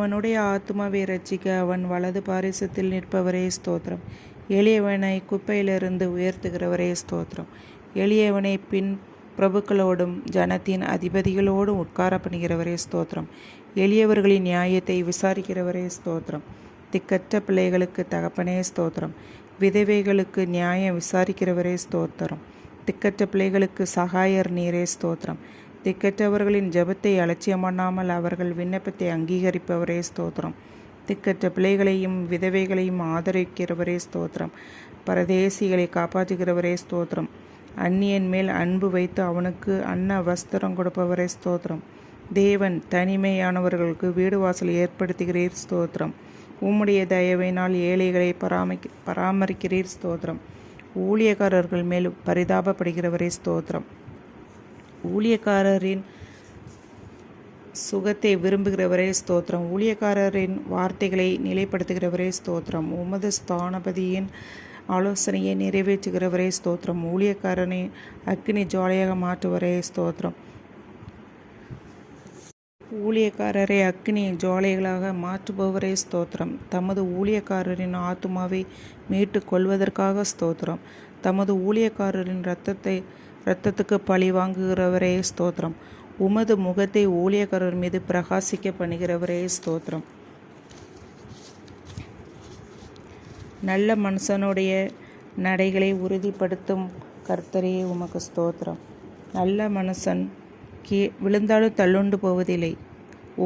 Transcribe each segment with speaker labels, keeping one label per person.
Speaker 1: அவனுடைய ஆத்மாவை ரச்சிக்க அவன் வலது பாரிசத்தில் நிற்பவரே ஸ்தோத்திரம் எளியவனை குப்பையிலிருந்து உயர்த்துகிறவரே ஸ்தோத்திரம் எளியவனை பின் பிரபுக்களோடும் ஜனத்தின் அதிபதிகளோடும் உட்கார பண்ணுகிறவரே ஸ்தோத்திரம் எளியவர்களின் நியாயத்தை விசாரிக்கிறவரே ஸ்தோத்திரம் திக்கற்ற பிள்ளைகளுக்கு தகப்பனே ஸ்தோத்திரம் விதவைகளுக்கு நியாயம் விசாரிக்கிறவரே ஸ்தோத்திரம் திக்கற்ற பிள்ளைகளுக்கு சகாயர் நீரே ஸ்தோத்திரம் திக்கற்றவர்களின் ஜெபத்தை அலட்சியமண்ணாமல் அவர்கள் விண்ணப்பத்தை அங்கீகரிப்பவரே ஸ்தோத்திரம் திக்கற்ற பிள்ளைகளையும் விதவைகளையும் ஆதரிக்கிறவரே ஸ்தோத்திரம் பரதேசிகளை காப்பாற்றுகிறவரே ஸ்தோத்திரம் அந்நியன் மேல் அன்பு வைத்து அவனுக்கு அன்ன வஸ்திரம் கொடுப்பவரே ஸ்தோத்திரம் தேவன் தனிமையானவர்களுக்கு வீடு வாசல் ஏற்படுத்துகிறீர் ஸ்தோத்திரம் உம்முடைய தயவினால் ஏழைகளை பராமரிக்க பராமரிக்கிறீர் ஸ்தோத்திரம் ஊழியக்காரர்கள் மேல் பரிதாபப்படுகிறவரே ஸ்தோத்திரம் ஊழியக்காரரின் சுகத்தை விரும்புகிறவரே ஸ்தோத்திரம் ஊழியக்காரரின் வார்த்தைகளை நிலைப்படுத்துகிறவரே ஸ்தோத்திரம் உமது ஸ்தானபதியின் ஆலோசனையை நிறைவேற்றுகிறவரே ஸ்தோத்திரம் ஊழியக்காரனை அக்னி ஜோலையாக மாற்றுவரே ஸ்தோத்திரம் ஊழியக்காரரை அக்னி ஜோலைகளாக மாற்றுபவரே ஸ்தோத்திரம் தமது ஊழியக்காரரின் ஆத்மாவை மீட்டு கொள்வதற்காக ஸ்தோத்திரம் தமது ஊழியக்காரரின் இரத்தத்தை இரத்தத்துக்கு பழி வாங்குகிறவரே ஸ்தோத்திரம் உமது முகத்தை ஊழியக்காரர் மீது பிரகாசிக்க பண்ணுகிறவரே ஸ்தோத்திரம்
Speaker 2: நல்ல மனுஷனுடைய நடைகளை உறுதிப்படுத்தும் கர்த்தரையே உமக்கு ஸ்தோத்திரம் நல்ல மனுஷன் கீ விழுந்தாலும் தள்ளுண்டு போவதில்லை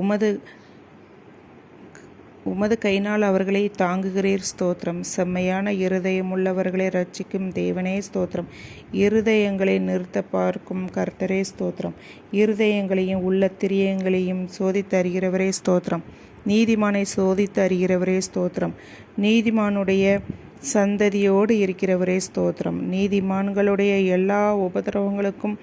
Speaker 2: உமது உமது கைனால் அவர்களை தாங்குகிறீர் ஸ்தோத்திரம் செம்மையான இருதயமுள்ளவர்களை ரட்சிக்கும் தேவனே ஸ்தோத்திரம் இருதயங்களை நிறுத்த பார்க்கும் கர்த்தரே ஸ்தோத்திரம் இருதயங்களையும் உள்ள திரியங்களையும் சோதித்து அறிகிறவரே ஸ்தோத்திரம் நீதிமானை சோதித்து அறிகிறவரே ஸ்தோத்திரம் நீதிமானுடைய சந்ததியோடு இருக்கிறவரே ஸ்தோத்திரம் நீதிமான்களுடைய எல்லா உபதிரவங்களுக்கும்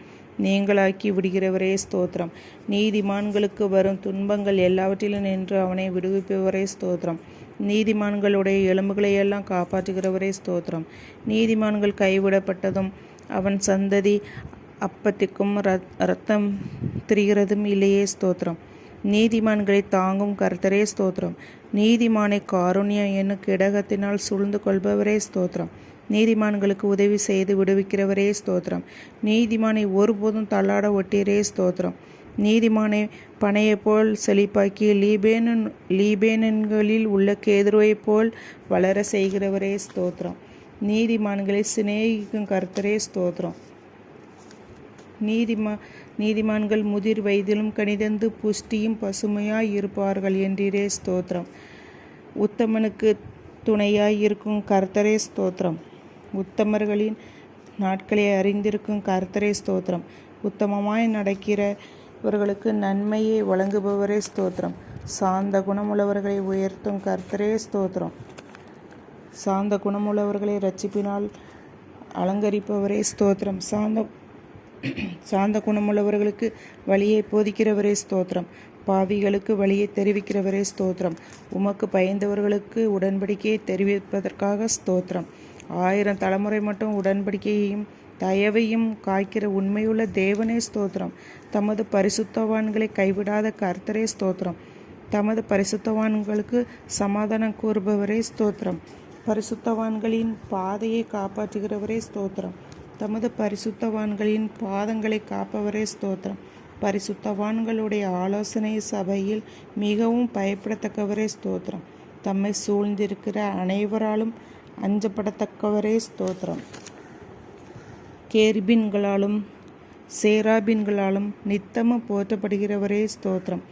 Speaker 2: நீங்களாக்கி விடுகிறவரே ஸ்தோத்திரம் நீதிமான்களுக்கு வரும் துன்பங்கள் எல்லாவற்றிலும் நின்று அவனை விடுவிப்பவரே ஸ்தோத்திரம் நீதிமான்களுடைய எலும்புகளையெல்லாம் காப்பாற்றுகிறவரே ஸ்தோத்திரம் நீதிமான்கள் கைவிடப்பட்டதும் அவன் சந்ததி அப்பத்திக்கும் ரத்தம் திரிகிறதும் இல்லையே ஸ்தோத்திரம் நீதிமான்களை தாங்கும் கர்த்தரே ஸ்தோத்திரம் நீதிமானை காருண்யம் என்னும் கிடகத்தினால் சூழ்ந்து கொள்பவரே ஸ்தோத்திரம் நீதிமான்களுக்கு உதவி செய்து விடுவிக்கிறவரே ஸ்தோத்திரம் நீதிமானை ஒருபோதும் தள்ளாட ஒட்டியரே ஸ்தோத்திரம் நீதிமானை பனையைப் போல் செழிப்பாக்கி லீபேனன் லீபேனன்களில் உள்ள கேதுருவைப் போல் வளர செய்கிறவரே ஸ்தோத்திரம் நீதிமான்களை சிநேகிக்கும் கர்த்தரே ஸ்தோத்திரம் நீதிமா நீதிமான்கள் முதிர் வயதிலும் கணிதந்து புஷ்டியும் பசுமையாய் இருப்பார்கள் என்றே ஸ்தோத்திரம் உத்தமனுக்கு துணையாய் இருக்கும் கர்த்தரே ஸ்தோத்திரம் உத்தமர்களின் நாட்களை அறிந்திருக்கும் கர்த்தரே ஸ்தோத்திரம் உத்தமமாய் நடக்கிறவர்களுக்கு நன்மையை வழங்குபவரே ஸ்தோத்திரம் சாந்த குணமுள்ளவர்களை உயர்த்தும் கர்த்தரே ஸ்தோத்திரம் சாந்த குணமுள்ளவர்களை ரட்சிப்பினால் அலங்கரிப்பவரே ஸ்தோத்திரம் சாந்த சாந்த குணமுள்ளவர்களுக்கு வழியை போதிக்கிறவரே ஸ்தோத்திரம் பாவிகளுக்கு வழியை தெரிவிக்கிறவரே ஸ்தோத்திரம் உமக்கு பயந்தவர்களுக்கு உடன்படிக்கையை தெரிவிப்பதற்காக ஸ்தோத்திரம் ஆயிரம் தலைமுறை மட்டும் உடன்படிக்கையையும் தயவையும் காய்க்கிற உண்மையுள்ள தேவனே ஸ்தோத்திரம் தமது பரிசுத்தவான்களை கைவிடாத கர்த்தரே ஸ்தோத்திரம் தமது பரிசுத்தவான்களுக்கு சமாதானம் கூறுபவரே ஸ்தோத்திரம் பரிசுத்தவான்களின் பாதையை காப்பாற்றுகிறவரே ஸ்தோத்திரம் தமது பரிசுத்தவான்களின் பாதங்களை காப்பவரே ஸ்தோத்திரம் பரிசுத்தவான்களுடைய ஆலோசனை சபையில் மிகவும் பயப்படத்தக்கவரே ஸ்தோத்திரம் தம்மை சூழ்ந்திருக்கிற அனைவராலும் அஞ்சப்படத்தக்கவரே ஸ்தோத்திரம் கேர்பின்களாலும் சேராபின்களாலும் நித்தம போற்றப்படுகிறவரே ஸ்தோத்திரம்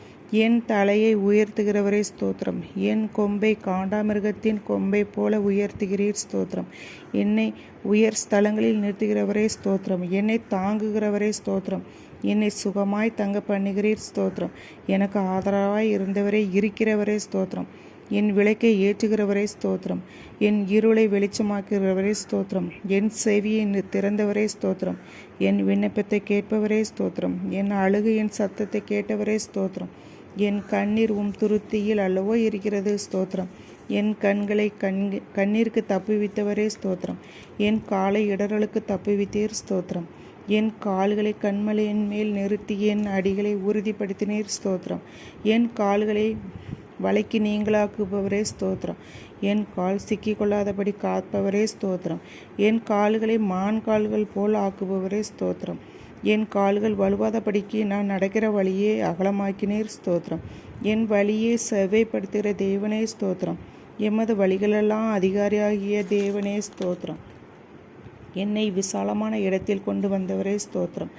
Speaker 2: என் தலையை உயர்த்துகிறவரே ஸ்தோத்திரம் என் கொம்பை காண்டாமிருகத்தின் கொம்பை போல உயர்த்துகிறீர் ஸ்தோத்திரம் என்னை உயர் ஸ்தலங்களில் நிறுத்துகிறவரே ஸ்தோத்திரம் என்னை தாங்குகிறவரே ஸ்தோத்திரம் என்னை சுகமாய் தங்க பண்ணுகிறீர் ஸ்தோத்திரம் எனக்கு ஆதரவாய் இருந்தவரே இருக்கிறவரே ஸ்தோத்திரம் என் விளக்கை ஏற்றுகிறவரே ஸ்தோத்திரம் என் இருளை வெளிச்சமாக்குகிறவரே ஸ்தோத்திரம் என் செவியை திறந்தவரே ஸ்தோத்திரம் என் விண்ணப்பத்தை கேட்பவரே ஸ்தோத்திரம் என் அழுகையின் சத்தத்தை கேட்டவரே ஸ்தோத்திரம் என் கண்ணீர் உம் துருத்தியில் அல்லவோ இருக்கிறது ஸ்தோத்திரம் என் கண்களை கண் கண்ணீருக்கு தப்புவித்தவரே ஸ்தோத்திரம் என் காலை இடரலுக்கு தப்புவித்தீர் ஸ்தோத்திரம் என் கால்களை கண்மலையின் மேல் நிறுத்தி என் அடிகளை உறுதிப்படுத்தினீர் ஸ்தோத்திரம் என் கால்களை வலைக்கு நீங்களாக்குபவரே ஸ்தோத்திரம் என் கால் சிக்கிக்கொள்ளாதபடி காப்பவரே ஸ்தோத்திரம் என் கால்களை மான் கால்கள் போல் ஆக்குபவரே ஸ்தோத்திரம் என் கால்கள் வலுவாதபடிக்கு நான் நடக்கிற வழியே அகலமாக்கினேர் ஸ்தோத்திரம் என் வழியை செவ்வைப்படுத்துகிற தேவனே ஸ்தோத்திரம் எமது வழிகளெல்லாம் அதிகாரியாகிய தேவனே ஸ்தோத்திரம் என்னை விசாலமான இடத்தில் கொண்டு வந்தவரே ஸ்தோத்திரம்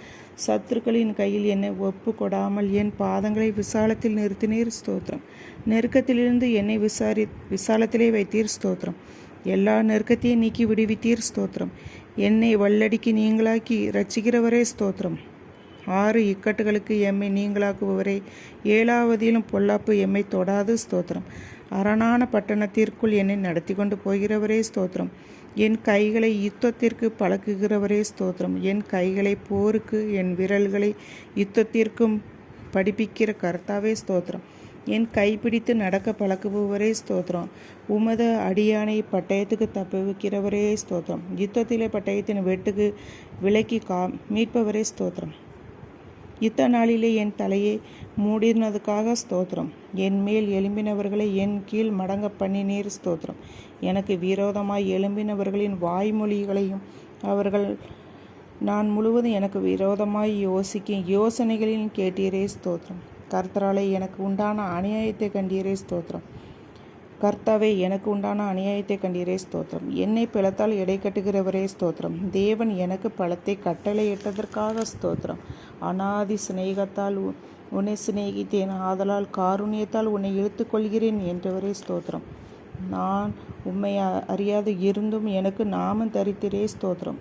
Speaker 2: சத்துருக்களின் கையில் என்னை ஒப்பு கொடாமல் என் பாதங்களை விசாலத்தில் நிறுத்தினீர் ஸ்தோத்திரம் நெருக்கத்திலிருந்து என்னை விசாரி விசாலத்திலே வைத்தீர் ஸ்தோத்திரம் எல்லா நெருக்கத்தையும் நீக்கி விடுவித்தீர் ஸ்தோத்திரம் என்னை வல்லடிக்கு நீங்களாக்கி ரச்சிக்கிறவரே ஸ்தோத்திரம் ஆறு இக்கட்டுகளுக்கு எம்மை நீங்களாக்குபவரே ஏழாவதிலும் பொல்லாப்பு எம்மை தொடாது ஸ்தோத்திரம் அரணான பட்டணத்திற்குள் என்னை நடத்தி கொண்டு போகிறவரே ஸ்தோத்திரம் என் கைகளை யுத்தத்திற்கு பழக்குகிறவரே ஸ்தோத்திரம் என் கைகளை போருக்கு என் விரல்களை யுத்தத்திற்கும் படிப்பிக்கிற கர்த்தாவே ஸ்தோத்திரம் என் கைப்பிடித்து நடக்க பழக்குபவரே ஸ்தோத்திரம் உமத அடியானை பட்டயத்துக்கு வைக்கிறவரே ஸ்தோத்திரம் யுத்தத்திலே பட்டயத்தின் வெட்டுக்கு விலக்கி கா மீட்பவரே ஸ்தோத்திரம் யுத்த நாளிலே என் தலையை மூடினதுக்காக ஸ்தோத்திரம் என் மேல் எழும்பினவர்களை என் கீழ் மடங்க பண்ணினீர் ஸ்தோத்திரம் எனக்கு விரோதமாய் எழும்பினவர்களின் வாய்மொழிகளையும் அவர்கள் நான் முழுவதும் எனக்கு விரோதமாய் யோசிக்கும் யோசனைகளையும் கேட்டீரே ஸ்தோத்திரம் கர்த்தராலே எனக்கு உண்டான அநியாயத்தை கண்டீரே ஸ்தோத்திரம் கர்த்தாவே எனக்கு உண்டான அநியாயத்தை கண்டீரே ஸ்தோத்திரம் என்னை பிளத்தால் எடை கட்டுகிறவரே ஸ்தோத்திரம் தேவன் எனக்கு பழத்தை கட்டளையிட்டதற்காக ஸ்தோத்திரம் அனாதி சிநேகத்தால் உன்னை சிநேகித்தேன் ஆதலால் காருண்யத்தால் உன்னை இழுத்துக்கொள்கிறேன் என்றவரே ஸ்தோத்திரம் நான் உண்மை அறியாது இருந்தும் எனக்கு நாமம் தரித்திரே ஸ்தோத்திரம்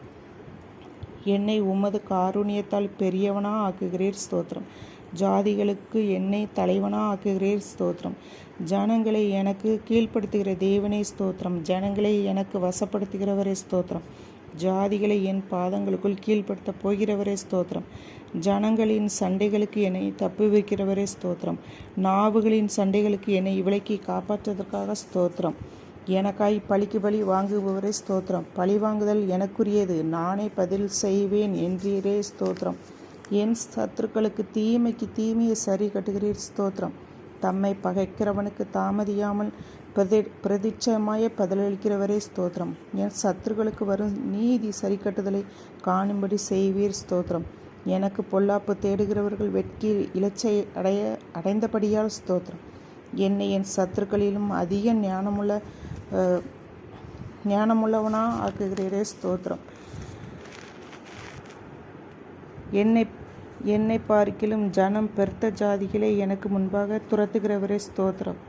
Speaker 2: என்னை உமது காருண்யத்தால் பெரியவனா ஆக்குகிறேர் ஸ்தோத்திரம் ஜாதிகளுக்கு என்னை தலைவனா ஆக்குகிறேர் ஸ்தோத்திரம் ஜனங்களை எனக்கு கீழ்ப்படுத்துகிற தேவனே ஸ்தோத்திரம் ஜனங்களை எனக்கு வசப்படுத்துகிறவரே ஸ்தோத்திரம் ஜாதிகளை என் பாதங்களுக்குள் கீழ்ப்படுத்த போகிறவரே ஸ்தோத்திரம் ஜனங்களின் சண்டைகளுக்கு என்னை தப்பி வைக்கிறவரே ஸ்தோத்திரம் நாவுகளின் சண்டைகளுக்கு என்னை விலக்கி காப்பாற்றுவதற்காக ஸ்தோத்திரம் எனக்காய் பழிக்கு பலி வாங்குபவரே ஸ்தோத்திரம் பழி வாங்குதல் எனக்குரியது நானே பதில் செய்வேன் என்றீரே ஸ்தோத்திரம் என் சத்துருக்களுக்கு தீமைக்கு தீமையை சரி கட்டுகிறீர் ஸ்தோத்திரம் தம்மை பகைக்கிறவனுக்கு தாமதியாமல் பிரதி பிரதிச்சயமாய பதிலளிக்கிறவரே ஸ்தோத்திரம் என் சத்துருகளுக்கு வரும் நீதி சரிக்கட்டுதலை காணும்படி செய்வீர் ஸ்தோத்திரம் எனக்கு பொல்லாப்பு தேடுகிறவர்கள் வெட்கி இலச்சை அடைய அடைந்தபடியால் ஸ்தோத்திரம் என்னை என் சத்துருக்களிலும் அதிக ஞானமுள்ள ஞானமுள்ளவனா ஆக்குகிறீரே ஸ்தோத்திரம் என்னை என்னை பார்க்கிலும் ஜனம் பெருத்த ஜாதிகளை எனக்கு முன்பாக துரத்துகிறவரே ஸ்தோத்திரம்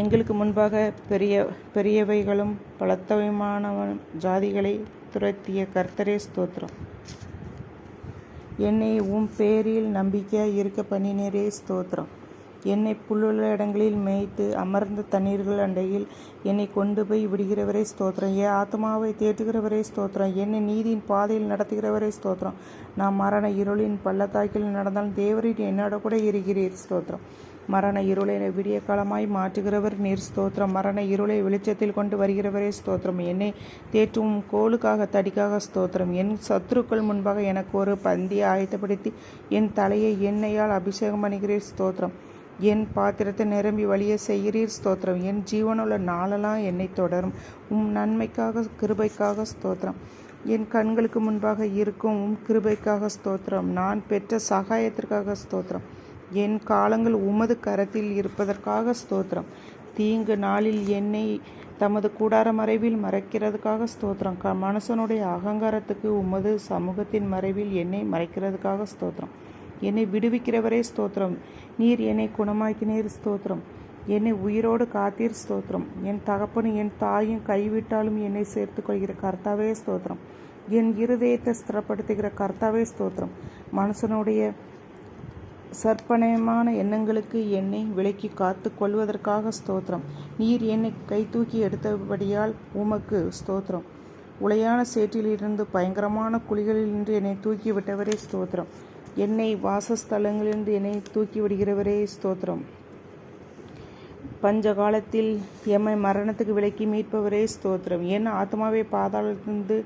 Speaker 2: எங்களுக்கு முன்பாக பெரிய பெரியவைகளும் பலத்தவமான ஜாதிகளை துரத்திய கர்த்தரே ஸ்தோத்திரம் என்னை உன் பேரில் நம்பிக்கையாக இருக்க பண்ணினரே ஸ்தோத்திரம் என்னை புல்லுள்ள இடங்களில் மேய்த்து அமர்ந்த தண்ணீர்கள் அண்டையில் என்னை கொண்டு போய் விடுகிறவரே ஸ்தோத்திரம் ஏ ஆத்மாவை தேற்றுகிறவரே ஸ்தோத்திரம் என்னை நீதியின் பாதையில் நடத்துகிறவரே ஸ்தோத்திரம் நான் மரண இருளின் பள்ளத்தாக்கில் நடந்தாலும் தேவரின் என்னோட கூட இருக்கிறீர் ஸ்தோத்திரம் மரண இருளை விடிய காலமாய் மாற்றுகிறவர் நீர் ஸ்தோத்திரம் மரண இருளை வெளிச்சத்தில் கொண்டு வருகிறவரே ஸ்தோத்திரம் என்னை தேற்றும் கோலுக்காக தடிக்காக ஸ்தோத்திரம் என் சத்துருக்கள் முன்பாக எனக்கு ஒரு பந்தியை ஆயத்தப்படுத்தி என் தலையை எண்ணெயால் அபிஷேகம் பண்ணுகிறேன் ஸ்தோத்திரம் என் பாத்திரத்தை நிரம்பி வழிய செய்கிறீர் ஸ்தோத்திரம் என் ஜீவனுள்ள நாளெல்லாம் என்னை தொடரும் உம் நன்மைக்காக கிருபைக்காக ஸ்தோத்திரம் என் கண்களுக்கு முன்பாக இருக்கும் உம் கிருபைக்காக ஸ்தோத்திரம் நான் பெற்ற சகாயத்திற்காக ஸ்தோத்திரம் என் காலங்கள் உமது கரத்தில் இருப்பதற்காக ஸ்தோத்திரம் தீங்கு நாளில் என்னை தமது கூடார மறைவில் மறைக்கிறதுக்காக ஸ்தோத்திரம் க மனுஷனுடைய அகங்காரத்துக்கு உமது சமூகத்தின் மறைவில் என்னை மறைக்கிறதுக்காக ஸ்தோத்திரம் என்னை விடுவிக்கிறவரே ஸ்தோத்திரம் நீர் என்னை குணமாக்கினீர் ஸ்தோத்திரம் என்னை உயிரோடு காத்தீர் ஸ்தோத்திரம் என் தகப்பனும் என் தாயும் கைவிட்டாலும் என்னை சேர்த்துக்கொள்கிற கர்த்தாவே ஸ்தோத்திரம் என் இருதயத்தை ஸ்திரப்படுத்துகிற கர்த்தாவே ஸ்தோத்திரம் மனுஷனுடைய சற்பனயமான எண்ணங்களுக்கு என்னை விலக்கி காத்து கொள்வதற்காக ஸ்தோத்திரம் நீர் என்னை கை தூக்கி எடுத்தபடியால் உமக்கு ஸ்தோத்திரம் உளையான சேற்றிலிருந்து பயங்கரமான குழிகளில் நின்று என்னை தூக்கி விட்டவரே ஸ்தோத்திரம் என்னை வாசஸ்தலங்களிலிருந்து என்னை தூக்கி விடுகிறவரே ஸ்தோத்திரம் பஞ்ச காலத்தில் எம்மை மரணத்துக்கு விலக்கி மீட்பவரே ஸ்தோத்திரம் என் ஆத்மாவை பாதாளத்திலிருந்து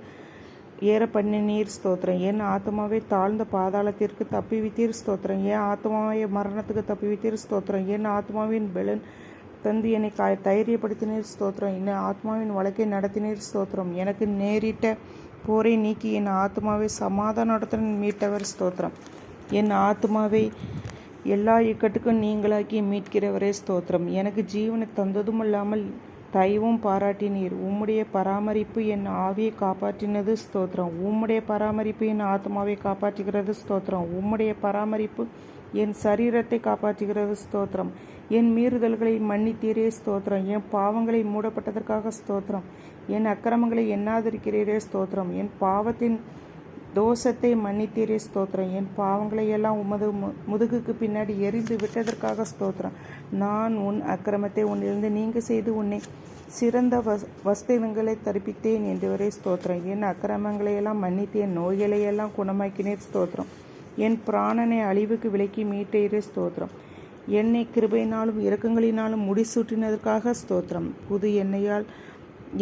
Speaker 2: ஏற பண்ணி நீர் ஸ்தோத்திரம் என் ஆத்மாவை தாழ்ந்த பாதாளத்திற்கு தப்பி வித்தீர் ஸ்தோத்திரம் என் ஆத்மாவை மரணத்துக்கு தப்பி வித்தீர் ஸ்தோத்திரம் என் ஆத்மாவின் பெலன் தந்து என்னை தைரியப்படுத்தினீர் ஸ்தோத்திரம் என் ஆத்மாவின் வழக்கை நடத்தினீர் ஸ்தோத்திரம் எனக்கு நேரிட்ட போரை நீக்கி என் ஆத்மாவை சமாதானத்துடன் மீட்டவர் ஸ்தோத்திரம் என் ஆத்மாவை எல்லா இக்கட்டுக்கும் நீங்களாக்கி மீட்கிறவரே ஸ்தோத்திரம் எனக்கு ஜீவனை தந்ததும் இல்லாமல் தயவும் பாராட்டினீர் உம்முடைய பராமரிப்பு என் ஆவியை காப்பாற்றினது ஸ்தோத்திரம் உம்முடைய பராமரிப்பு என் ஆத்மாவை காப்பாற்றுகிறது ஸ்தோத்திரம் உம்முடைய பராமரிப்பு என் சரீரத்தை காப்பாற்றுகிறது ஸ்தோத்திரம் என் மீறுதல்களை மன்னித்தீரே ஸ்தோத்திரம் என் பாவங்களை மூடப்பட்டதற்காக ஸ்தோத்திரம் என் அக்கிரமங்களை எண்ணாதிருக்கிறீரே ஸ்தோத்திரம் என் பாவத்தின் தோஷத்தை மன்னித்தீரே ஸ்தோத்திரம் என் பாவங்களை எல்லாம் உமது முதுகுக்கு பின்னாடி எரிந்து விட்டதற்காக ஸ்தோத்திரம் நான் உன் அக்கிரமத்தை உன்னிலிருந்து நீங்க செய்து உன்னை சிறந்த வஸ் வஸ்தினங்களை தரிப்பித்தேன் என்று வரே ஸ்தோத்திரம் என் அக்கிரமங்களையெல்லாம் மன்னித்தேன் நோய்களையெல்லாம் குணமாக்கினேன் ஸ்தோத்திரம் என் பிராணனை அழிவுக்கு விலக்கி மீட்டீரே ஸ்தோத்திரம் என்னை கிருபையினாலும் இரக்கங்களினாலும் முடிசூட்டினதற்காக ஸ்தோத்திரம் புது எண்ணெயால்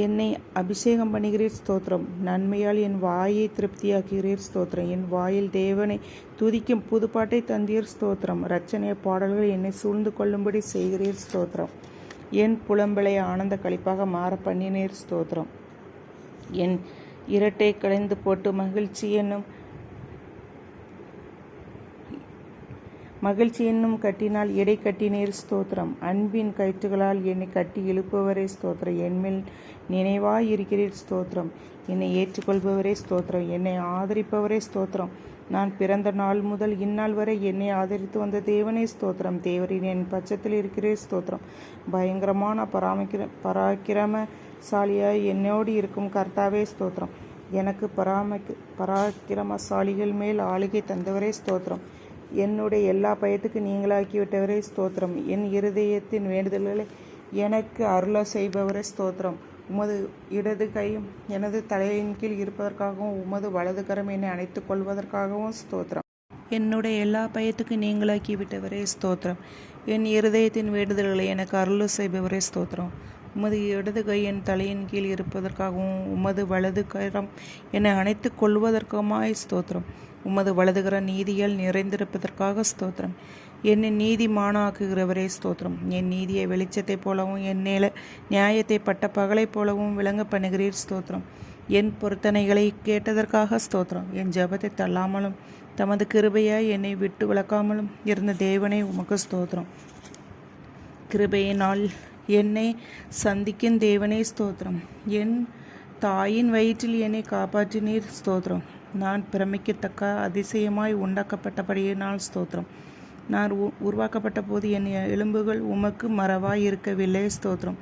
Speaker 2: என்னை அபிஷேகம் பண்ணுகிறீர் ஸ்தோத்திரம் நன்மையால் என் வாயை திருப்தியாக்குகிறீர் ஸ்தோத்திரம் என் வாயில் தேவனை துதிக்கும் புதுப்பாட்டை தந்தீர் ஸ்தோத்திரம் ரச்சனைய பாடல்கள் என்னை சூழ்ந்து கொள்ளும்படி செய்கிறீர் ஸ்தோத்திரம் என் புலம்பலை ஆனந்த கழிப்பாக மாற பண்ணினீர் ஸ்தோத்திரம் என் இரட்டை கலைந்து போட்டு மகிழ்ச்சி என்னும் மகிழ்ச்சி என்னும் கட்டினால் எடை கட்டினீர் ஸ்தோத்திரம் அன்பின் கயிற்றுகளால் என்னை கட்டி எழுப்புவரே ஸ்தோத்திரம் என்மேல் நினைவாயிருக்கிறீர் ஸ்தோத்திரம் என்னை ஏற்றுக்கொள்பவரே ஸ்தோத்திரம் என்னை ஆதரிப்பவரே ஸ்தோத்திரம் நான் பிறந்த நாள் முதல் இந்நாள் வரை என்னை ஆதரித்து வந்த தேவனே ஸ்தோத்திரம் தேவரின் என் பட்சத்தில் இருக்கிறே ஸ்தோத்திரம் பயங்கரமான பராமக்கிர பராக்கிரமசாலியாய் என்னோடு இருக்கும் கர்த்தாவே ஸ்தோத்திரம் எனக்கு பராமக்கு பராக்கிரமசாலிகள் மேல் ஆளுகை தந்தவரே ஸ்தோத்திரம் என்னுடைய எல்லா பயத்துக்கும் நீங்களாக்கிவிட்டவரே ஸ்தோத்திரம் என் இருதயத்தின் வேண்டுதல்களை எனக்கு அருள செய்பவரே ஸ்தோத்திரம் உமது இடது கையும் எனது தலையின் கீழ் இருப்பதற்காகவும் உமது வலது கரம் என்னை அணைத்துக் கொள்வதற்காகவும் ஸ்தோத்திரம் என்னுடைய எல்லா பயத்துக்கும் நீங்களாக்கிவிட்டவரே ஸ்தோத்திரம் என் இருதயத்தின் வேண்டுதல்களை எனக்கு அருள் செய்பவரே ஸ்தோத்திரம் உமது இடது கை என் தலையின் கீழ் இருப்பதற்காகவும் உமது வலது கரம் என்னை அணைத்துக் கொள்வதற்குமாய் ஸ்தோத்திரம் உமது வலதுகிற நீதியால் நிறைந்திருப்பதற்காக ஸ்தோத்திரம் என்னை மானாக்குகிறவரே ஸ்தோத்திரம் என் நீதியை வெளிச்சத்தைப் போலவும் என் நில நியாயத்தை பட்ட பகலைப் போலவும் விளங்க பண்ணுகிறீர் ஸ்தோத்திரம் என் பொருத்தனைகளை கேட்டதற்காக ஸ்தோத்திரம் என் ஜபத்தை தள்ளாமலும் தமது கிருபையாய் என்னை விட்டு விளக்காமலும் இருந்த தேவனே உமக்கு ஸ்தோத்திரம் கிருபையினால் என்னை சந்திக்கும் தேவனே ஸ்தோத்திரம் என் தாயின் வயிற்றில் என்னை காப்பாற்றினீர் ஸ்தோத்திரம் நான் பிரமிக்கத்தக்க அதிசயமாய் உண்டாக்கப்பட்டபடியினால் ஸ்தோத்திரம் நான் உருவாக்கப்பட்ட போது என் எலும்புகள் உமக்கு மறவாய் இருக்கவில்லை ஸ்தோத்திரம்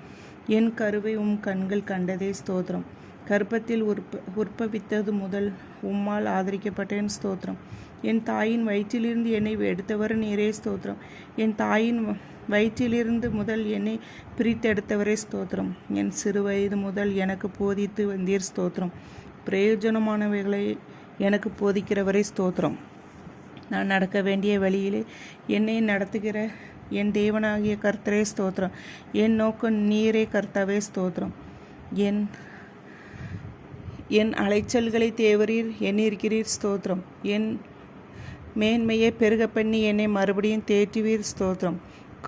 Speaker 2: என் கருவை உம் கண்கள் கண்டதே ஸ்தோத்திரம் கர்ப்பத்தில் உற்ப உற்பவித்தது முதல் உம்மால் ஆதரிக்கப்பட்டேன் ஸ்தோத்திரம் என் தாயின் வயிற்றிலிருந்து என்னை எடுத்தவர் நீரே ஸ்தோத்திரம் என் தாயின் வயிற்றிலிருந்து முதல் என்னை பிரித்தெடுத்தவரே ஸ்தோத்திரம் என் சிறு வயது முதல் எனக்கு போதித்து வந்தீர் ஸ்தோத்திரம் பிரயோஜனமானவைகளை எனக்கு போதிக்கிறவரே ஸ்தோத்திரம் நான் நடக்க வேண்டிய வழியிலே என்னை நடத்துகிற என் தேவனாகிய கர்த்தரே ஸ்தோத்திரம் என் நோக்கம் நீரே கர்த்தாவே ஸ்தோத்திரம் என் என் அலைச்சல்களை தேவரீர் எண்ணிருக்கிறீர் ஸ்தோத்திரம் என் மேன்மையை பெருக பண்ணி என்னை மறுபடியும் தேற்றுவீர் ஸ்தோத்திரம்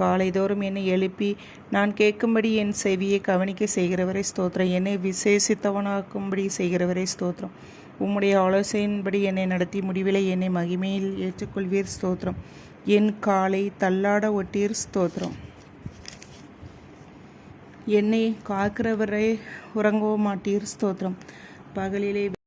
Speaker 2: காலைதோறும் என்னை எழுப்பி நான் கேட்கும்படி என் செவியை கவனிக்க செய்கிறவரை ஸ்தோத்திரம் என்னை விசேஷித்தவனாக்கும்படி செய்கிறவரை ஸ்தோத்திரம் உம்முடைய ஆலோசனையின்படி என்னை நடத்தி முடிவில் என்னை மகிமையில் ஏற்றுக்கொள்வீர் ஸ்தோத்திரம் என் காலை தள்ளாட ஒட்டீர் ஸ்தோத்திரம் என்னை காக்கிறவரை உறங்கவும் மாட்டீர் ஸ்தோத்திரம் பகலிலே